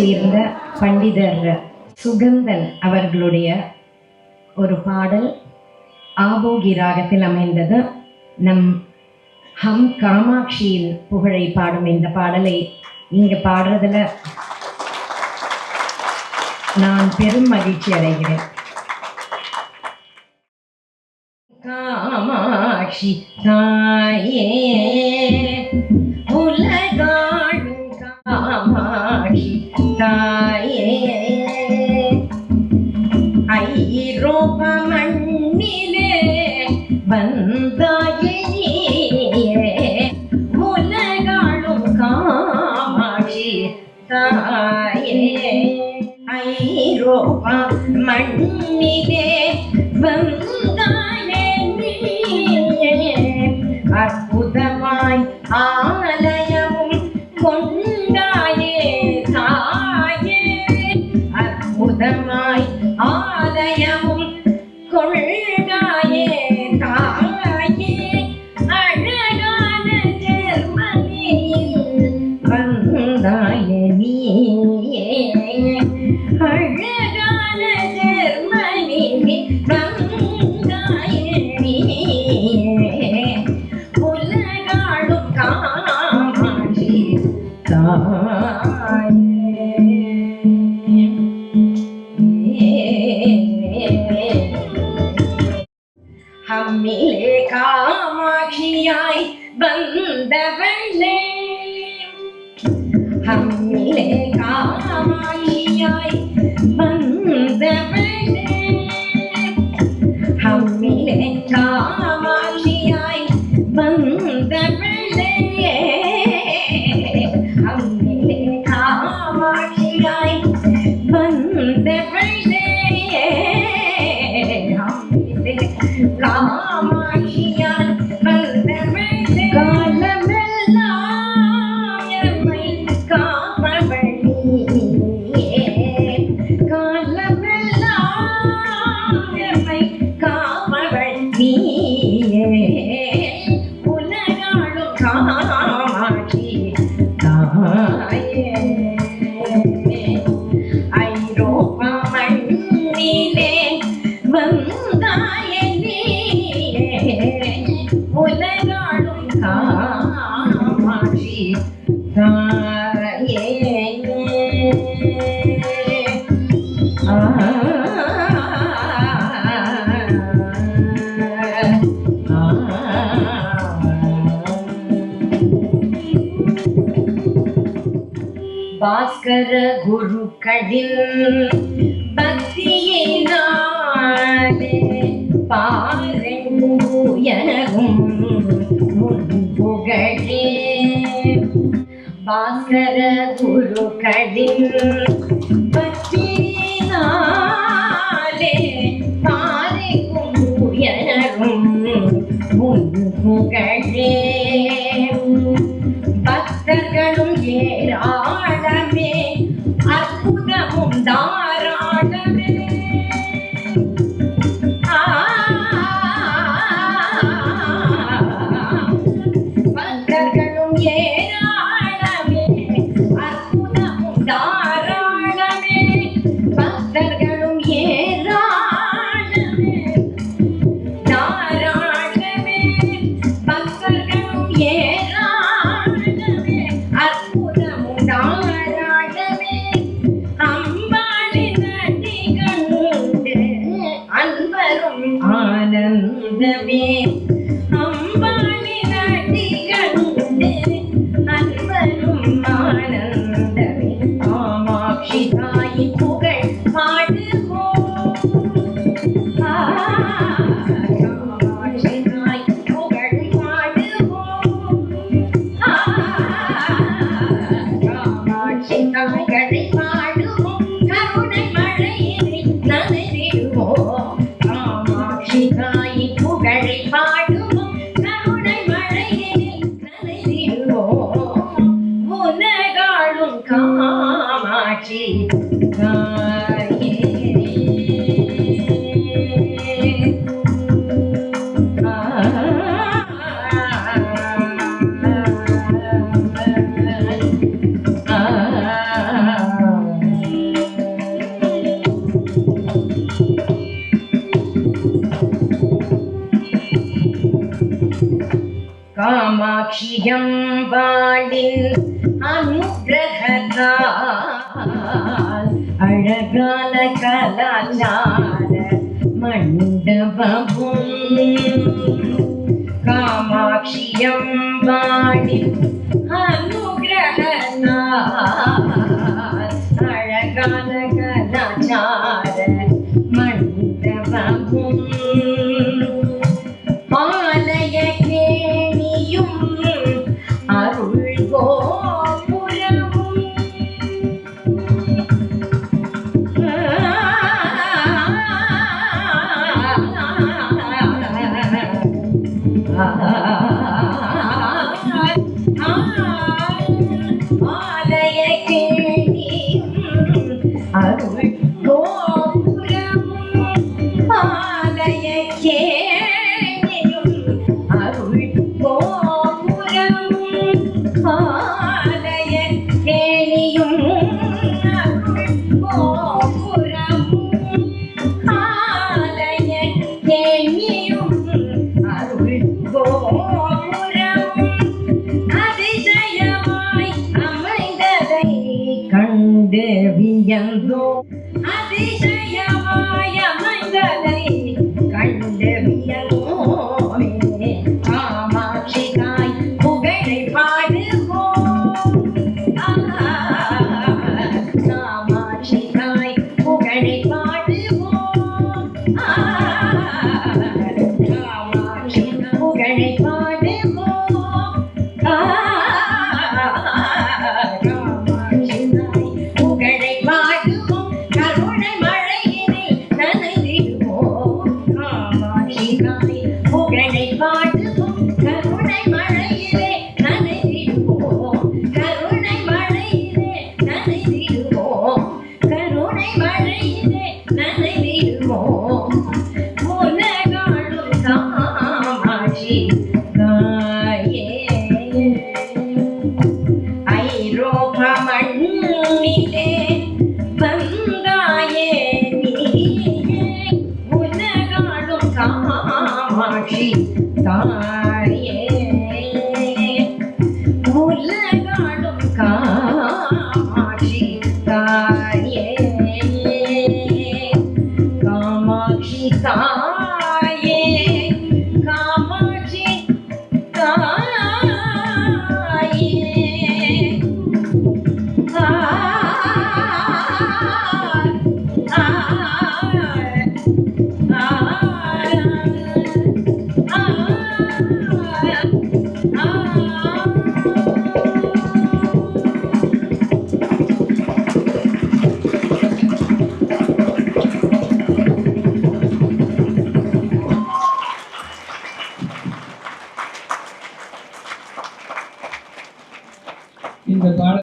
சேர்ந்த பண்டிதர் சுகந்தன் அவர்களுடைய ஒரு பாடல் ஆபோகி ராகத்தில் அமைந்தது. நம் ஹம் காமாட்சியின் புகழை பாடும் இந்த பாடலை இங்க பாடுறதுல நான் பெரும் மகிழ்ச்சி அடைகிறேன். காமாட்சி தாயே மண்ணிலே வந்தாயே நீயே. அற்புதமாய் ஆலயமும் கொண்டாயே தாயே அற்புதமாய் ஆலயமும் അമ്മിലെ കാമാക്ഷിയായി ബന്ധവളേ അമ്മിലെ കാമാക്ഷിയായി ബന്ധവളേ അമ്മിലെ കാമാക്ഷിയായി Mama, I'm here. உலகாளும் காமாட்சி தாயே ஆ பாஸ்கர குருக்களின் பக்தியினாலே பாரெங்கும் புகழே பாஸ்கர குருக்களின் காமாட்சியம் வாழின் அனுகிரகா அழகான கலாச்சார மண்டபமும் காமாட்சியம் வாழின் அனுகிரகனா அழகான கலாச்சார yeah. Grenade உலகம் காண